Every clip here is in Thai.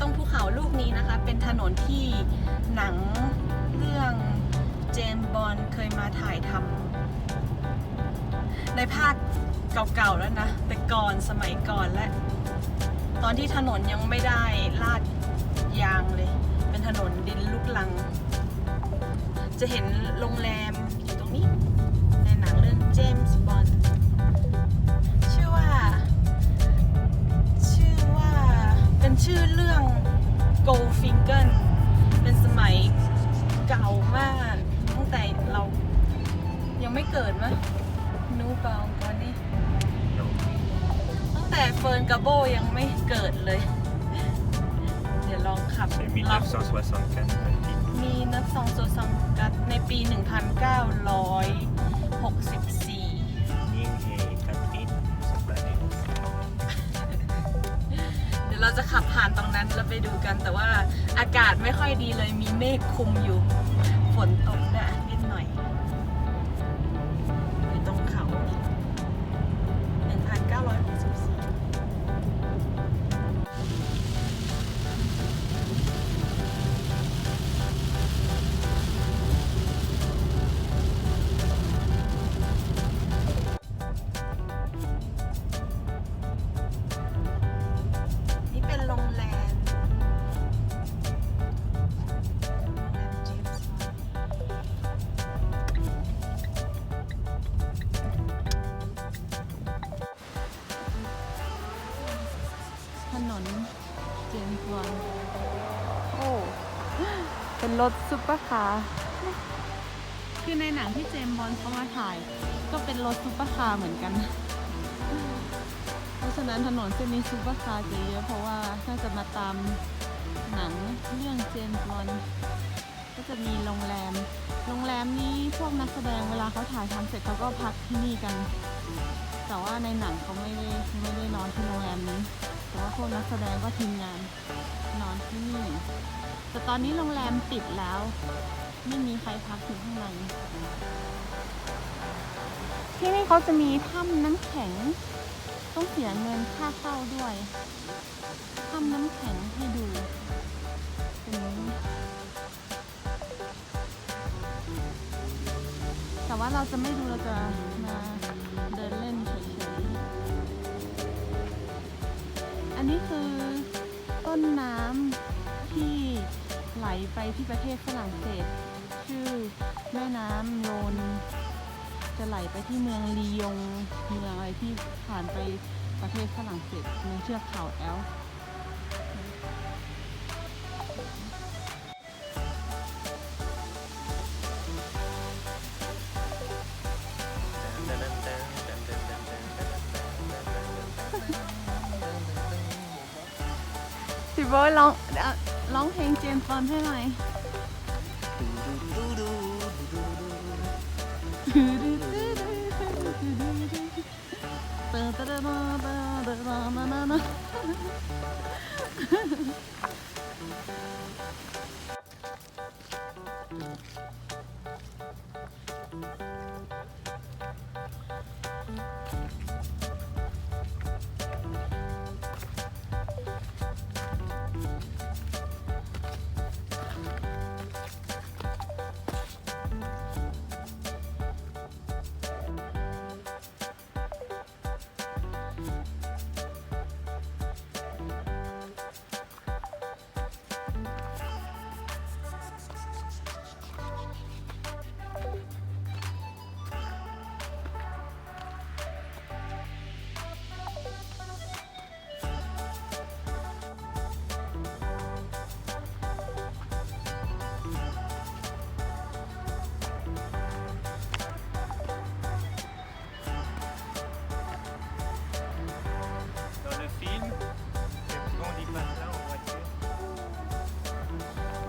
ตรงภูเขาลูกนี้นะคะ เป็นถนนที่หนังเรื่องเจมส์บอนด์เคยมาถ่ายทำในภาคเก่าๆแล้วนะแต่ก่อนสมัยก่อนและ ตอนที่ถนนยังไม่ได้ลาดยางเลย เป็นถนนดินลูกลัง จะเห็นโรงแรมอยู่ตรงนี้ ในหนังเรื่องเจมส์ ชื่อเรื่อง Goldfinger เป็นสมัยเก่ามากตั้งแต่เรายังไม่เกิดมั้ยนูเปล่าก่อนนี้ตั้งแต่เฟิร์นกับโบยังไม่เกิดเลย เดี๋ยวลองขับ C'est รอบ 1964. มีนับซองโซซังกัดในปี 1964 เราจะขับผ่านตรงนั้นแล้วไปดูกัน แต่ว่าอากาศไม่ค่อยดีเลยมีเมฆคลุมอยู่ ฝนตกนะนิดหน่อย ถนนเจมส์บอนด์โอ้เป็นรถซุปเปอร์คาร์คือในหนังที่เจมส์บอนด์เขามาถ่าย ก็เป็นรถซุปเปอร์คาร์เหมือนกัน เพราะฉะนั้นถนนเส้นนี้ซุปเปอร์คาร์จะเยอะเพราะว่าน่าจะมาตามหนังเรื่องเจมส์บอนด์ก็จะมีโรงแรม โรงแรมนี้พวกนักแสดงเวลาเขาถ่ายทำเสร็จเขาก็พักที่นี่กัน แต่ว่าในหนังเขาไม่ได้ไม่ได้นอนที่โรงแรมนี้ แต่ว่าพวกนักแสดงก็ทีมงานนอนที่นี่ แต่ตอนนี้โรงแรมปิดแล้ว ไม่มีใครพักอยู่ข้างในที่นี่เขาจะมีถ้ำน้ำแข็ง ต้องเสียเงินค่าเข้าด้วยทำน้ำแข็งให้ดูเป็นอย่างนี้แต่ว่าเราจะไม่ดูเราจะมา นนี้คือต้นน้ำที่ไหลไปที่ประเทศฝรั่งเศส ชื่อแม่น้ำโรนจะไหลไปที่เมืองลียงเมืองอะไรที่ผ่านไปประเทศฝรั่งเศสเมืองเชือกเขาแอล ป์พี่โบอยร้องเ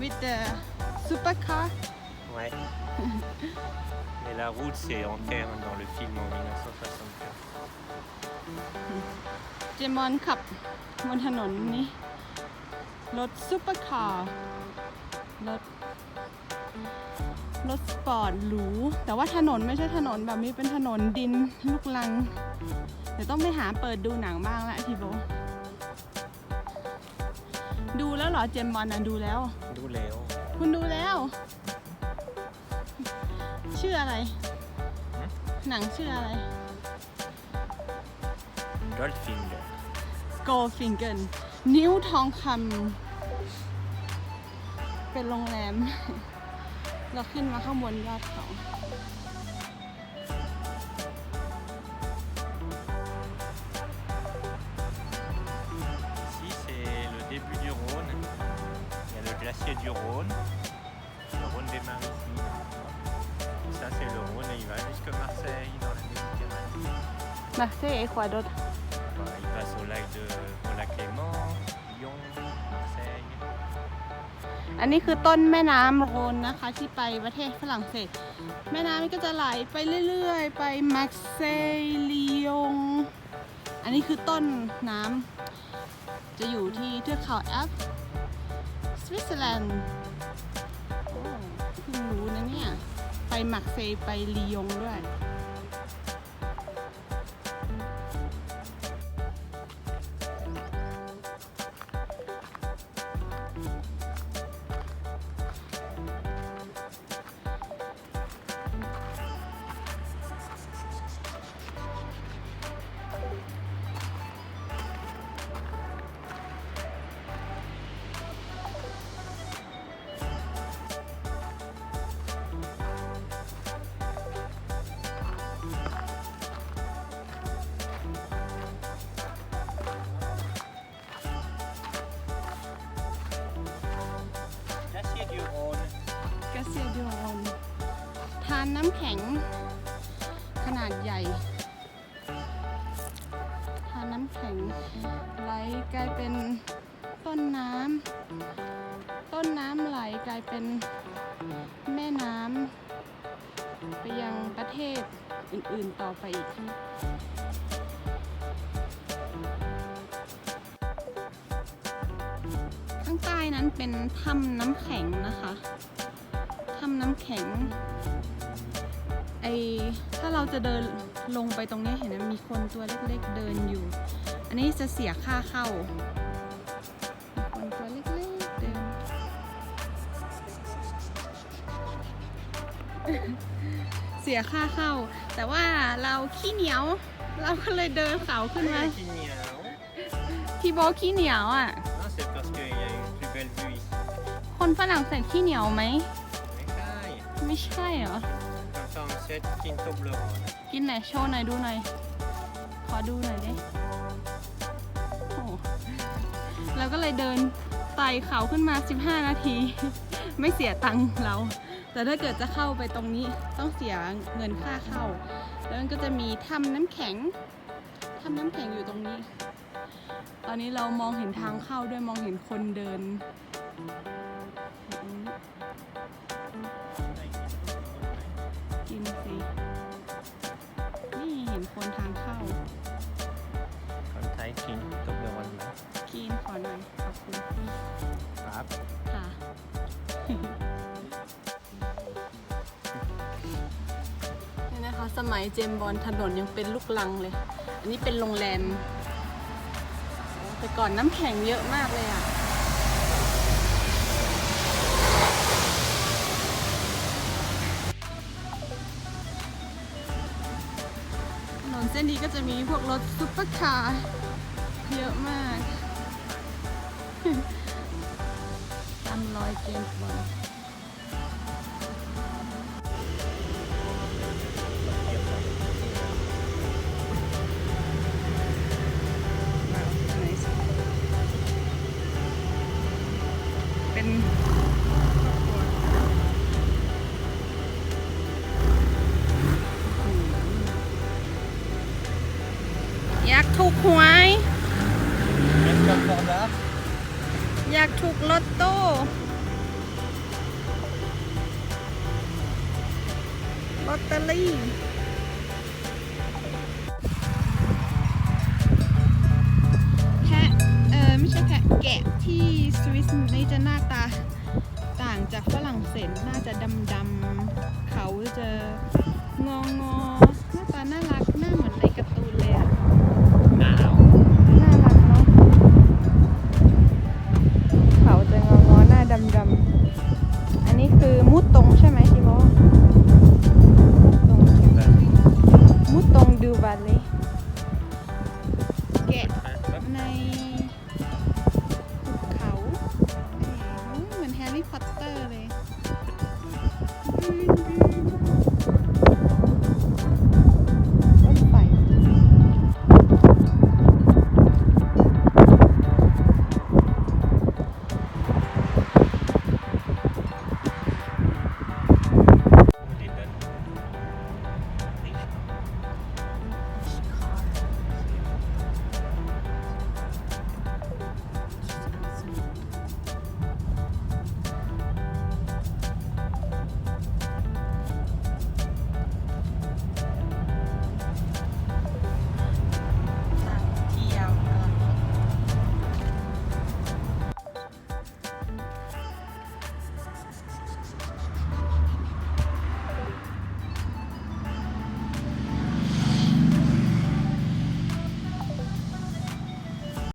with the supercar Ouais. Et la route, c'est en terre dans le film en 1964. เจมส์บอนด์ขับบนถนนนี้ รถซูเปอร์คาร์ รถ รถสปอร์ตหรู แต่ว่าถนนไม่ใช่ถนนแบบนี้เป็นถนนดินลูกลัง เดี๋ยวต้องไปหาเปิดดูหนังบ้างละทีโบ ดูแล้วเหรอเจมส์บอลอะดูแล้ว ดูแล้วคุณดูแล้ว ชื่ออะไร หนังชื่ออะไร Goldfinger Goldfinger นิ้วทองคำเป็นโรงแรม เราขึ้นมาข้างบนยอดเขา le glacier du Rhône. Le Rhône démarre ici. Et ça, c'est le Rhône et il va jusque Marseille dans la Méditerranée. มาเซ่เอควาดอร์ Voilà, il passe au lac, de, au lac Léman, Lyon, Marseille. อันนี้คือต้นแม่น้ำโรนนะคะ ที่ไปประเทศฝรั่งเศส แม่น้ำนี่ก็จะไหลไปเรื่อยๆ ไปมาร์เซย์ลียง อันนี้คือต้นน้ำจะอยู่ที่เทือกเขาแอป สวิตเซอร์แลนด์เพิ่งรู้นะเนี่ย ไปมาร์เซย์ไปลียงด้วยานน้ำแข็ง ขนาดใหญ่ทานน้ำแข็งไหลกลายเป็นต้นน้ำต้นน้ำไหลกลายเป็นแม่น้ำไปยังประเทศอื่นๆต่อไปอีกข้างใต้นั้นเป็นถ้ำน้ำแข็งนะคะถ้ำน้ำแข็ง ไอถ้าเราจะเดินลงไปตรงเนี้ยเห็นไหมมีคนตัวเล็กๆเดินอยู่ อันนี้จะเสียค่าเข้ามีคนตัวเล็กๆเดินเสียค่าเข้า แต่ว่าเราขี้เหนียว เราก็เลยเดินเขาขึ้นมา Qui n'y a, hein ที่โบทขี้เหนียวอะ Non, c'est parce qu'il y a une plus belle vue ici. คนฝรั่งเศสขี้เหนียวไหม Mais caille. ไม่ใช่เหรอ Comme ça, on sait Quinto Bleuron. กินไหนโชว์หน่อยดูหน่อย ขอดูหน่อยดิโอ้เราก็เลยเดินไต่เขาขึ้นมา 15 นาที ไม่เสียตังค์เรา แต่ถ้าเกิดจะเข้าไปตรงนี้ต้องเสียเงินค่าเข้า แล้วมันก็จะมีถ้ำน้ำแข็งถ้ำน้ำแข็งอยู่ตรงนี้ตอนนี้เรามองเห็นทางเข้าด้วยมองเห็นคนเดิน อืมกินสินี่เห็นคนทางเข้า Comme Thaï Quinto Bleuron. กินขอหน่อยขอบคุณ Hop. ค่ะนี่นะคะ สมัยเจมส์บอลถนนยังเป็นลูกลังเลย อันนี้เป็นโรงแรมโอ้แต่ก่อนน้ำแข็งเยอะมากเลยอะ ส้นนี้ก็จะมีพวกรถซุปเปอร์คาร์เยอะมากตามรอยเกมส์บอล อยากถูกลอตโต้ลอตเตอรี่แพะเออไม่ใช่แพะแกะที่สวิสนี่จะหน้าตาต่างจากฝรั่งเศสน่าจะดำๆ